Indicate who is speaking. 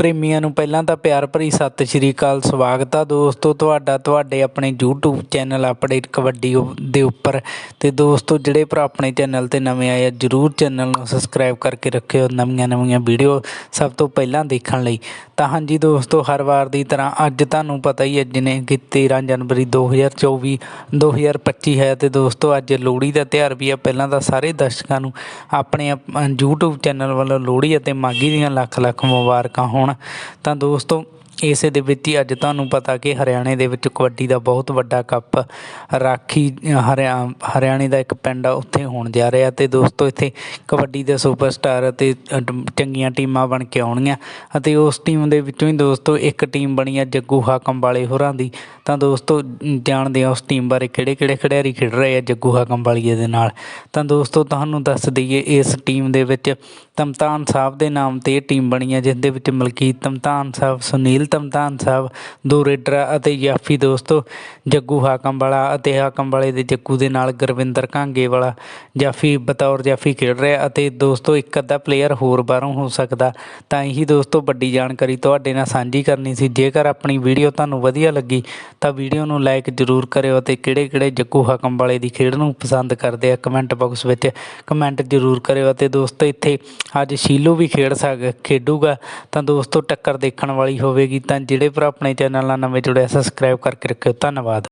Speaker 1: ਪ੍ਰੇਮੀਆਂ ਨੂੰ ਪਹਿਲਾਂ ਤਾਂ ਪਿਆਰ ਭਰੀ ਸਤਿ ਸ਼੍ਰੀ ਅਕਾਲ, ਸਵਾਗਤ ਆ ਦੋਸਤੋ, ਤੁਹਾਡਾ, ਤੁਹਾਡੇ ਆਪਣੇ YouTube ਚੈਨਲ ਅਪਡੇਟ ਕਬੱਡੀ ਦੇ ਉੱਪਰ। ਤੇ ਦੋਸਤੋ, ਜਿਹੜੇ ਭਰਾ ਆਪਣੇ ਚੈਨਲ ਤੇ ਨਵੇਂ ਆਏ ਆ, ਜਰੂਰ ਚੈਨਲ ਨੂੰ ਸਬਸਕ੍ਰਾਈਬ ਕਰਕੇ ਰੱਖਿਓ ਨਵੀਆਂ ਨਵੀਆਂ ਵੀਡੀਓ ਸਭ ਤੋਂ ਪਹਿਲਾਂ ਦੇਖਣ ਲਈ। ਤਾਂ ਹਾਂਜੀ ਦੋਸਤੋ, ਹਰ ਵਾਰ ਦੀ ਤਰ੍ਹਾਂ ਅੱਜ ਤੁਹਾਨੂੰ ਪਤਾ ਹੀ ਹੈ ਜਿਵੇਂ ਕਿ 13 ਜਨਵਰੀ 2024 2025 ਹੈ। ਤੇ ਦੋਸਤੋ, ਅੱਜ ਲੋਹੜੀ ਦਾ ਤਿਉਹਾਰ ਵੀ ਆ। ਪਹਿਲਾਂ ਤਾਂ ਸਾਰੇ ਦਰਸ਼ਕਾਂ ਨੂੰ ਆਪਣੇ ਅਪ- YouTube ਚੈਨਲ ਵੱਲੋਂ ਲੋਹੜੀ ਅਤੇ ਮਾਘੀ ਦੀਆਂ ਲੱਖ ਲੱਖ ਮੁਬਾਰਕਾਂ ਹੋਣ ਤਾਂ ਦੋਸਤੋ ਇਸੇ ਦੇ ਵਿੱਚ ਹੀ ਅੱਜ ਤੁਹਾਨੂੰ ਪਤਾ ਕਿ ਹਰਿਆਣੇ ਦੇ ਵਿੱਚ ਕਬੱਡੀ ਦਾ ਬਹੁਤ ਵੱਡਾ ਕੱਪ ਰਾਖੀ, ਹਰਿਆ, ਹਰਿਆਣੇ ਦਾ ਇੱਕ ਪਿੰਡ ਆ, ਉੱਥੇ ਹੋਣ ਜਾ ਰਿਹਾ ਤੇ ਦੋਸਤੋ ਇੱਥੇ ਕਬੱਡੀ ਦੇ ਸੁਪਰਸਟਾਰ ਅਤੇ ਚੰਗੀਆਂ ਟੀਮਾਂ ਬਣ ਕੇ ਆਉਣਗੀਆਂ ਅਤੇ ਉਸ ਟੀਮ ਦੇ ਵਿੱਚੋਂ ਹੀ ਦੋਸਤੋ ਇੱਕ ਟੀਮ ਬਣੀ ਆ ਜੱਗੂ ਹਾਕਮ ਵਾਲੇ ਹੋਰਾਂ ਦੀ। ਤਾਂ ਦੋਸਤੋ ਜਾਣਦੇ ਆ ਉਸ ਟੀਮ ਬਾਰੇ ਕਿਹੜੇ ਕਿਹੜੇ ਖਿਡਾਰੀ ਖੇਡ ਰਹੇ ਆ ਜੱਗੂ ਹਾਕਮ ਵਾਲੀਏ ਦੇ ਨਾਲ। ਤਾਂ ਦੋਸਤੋ ਤੁਹਾਨੂੰ ਦੱਸ ਦਈਏ ਇਸ ਟੀਮ ਦੇ ਵਿੱਚ ਤਮਤਾਨ ਸਾਹਿਬ ਦੇ ਨਾਮ ਤੇ ਇਹ ਟੀਮ ਬਣੀ ਹੈ ਜਿਸ ਦੇ ਵਿੱਚ ਮਲਕੀਤ ਤਮਤਾਨ ਸਾਹਿਬ, ਸੁਨੀਲ ਤਮਤਾਨ ਸਾਹਿਬ, ਦੋ ਰੇਡਰ ਅਤੇ ਯਾਫੀ ਦੋਸਤੋ, ਜੱਗੂ ਹਾਕਮ ਵਾਲਾ ਅਤੇ ਹਾਕਮ ਵਾਲੇ ਦੇ ਜੱਗੂ ਦੇ ਨਾਲ ਗੁਰਵਿੰਦਰ ਕਾਂਗੇ ਵਾਲਾ। ਜਾਫੀ ਬਤੌਰ ਜਾਫੀ ਖੇਡ ਰਿਹਾ ਅਤੇ ਦੋਸਤੋ, ਇੱਕ ਅੱਧਾ ਪਲੇਅਰ ਹੋਰ ਬਾਹਰੋਂ ਹੋ ਸਕਦਾ। ਤਾਂ ਇਹੀ ਦੋਸਤੋ, ਵੱਡੀ ਜਾਣਕਾਰੀ ਤੁਹਾਡੇ ਨਾਲ ਸਾਂਝੀ ਕਰਨੀ ਸੀ। ਜੇਕਰ ਆਪਣੀ ਵੀਡੀਓ ਤੁਹਾਨੂੰ ਵਧੀਆ ਲੱਗੀ, ਤਾਂ ਵੀਡੀਓ ਨੂੰ ਲਾਈਕ ਜ਼ਰੂਰ ਕਰਿਓ ਅਤੇ ਕਿਹੜੇ ਕਿਹੜੇ ਜੱਗੂ ਹਾਕਮ ਵਾਲੇ ਦੀ ਖੇਡ ਨੂੰ ਪਸੰਦ ਕਰਦੇ ਆ, ਕਮੈਂਟ ਬਾਕਸ ਵਿੱਚ ਕਮੈਂਟ ਜ਼ਰੂਰ ਕਰਿਓ। ਅਤੇ ਦੋਸਤੋ, ਇੱਥੇ ਅੱਜ ਸ਼ੀਲੂ ਵੀ ਖੇਡ ਸਕ, ਖੇਡੂਗਾ। ਤਾਂ ਦੋਸਤੋ, ਟੱਕਰ ਦੇਖਣ ਵਾਲੀ ਹੋਵੇਗੀ। ਤਾਂ ਜਿਹੜੇ ਭਰਾ ਆਪਣੇ ਚੈਨਲ ਨਾਲ ਨਵੇਂ ਜੁੜੇ ਸਬਸਕ੍ਰਾਈਬ ਕਰਕੇ ਰੱਖਿਓ। ਧੰਨਵਾਦ।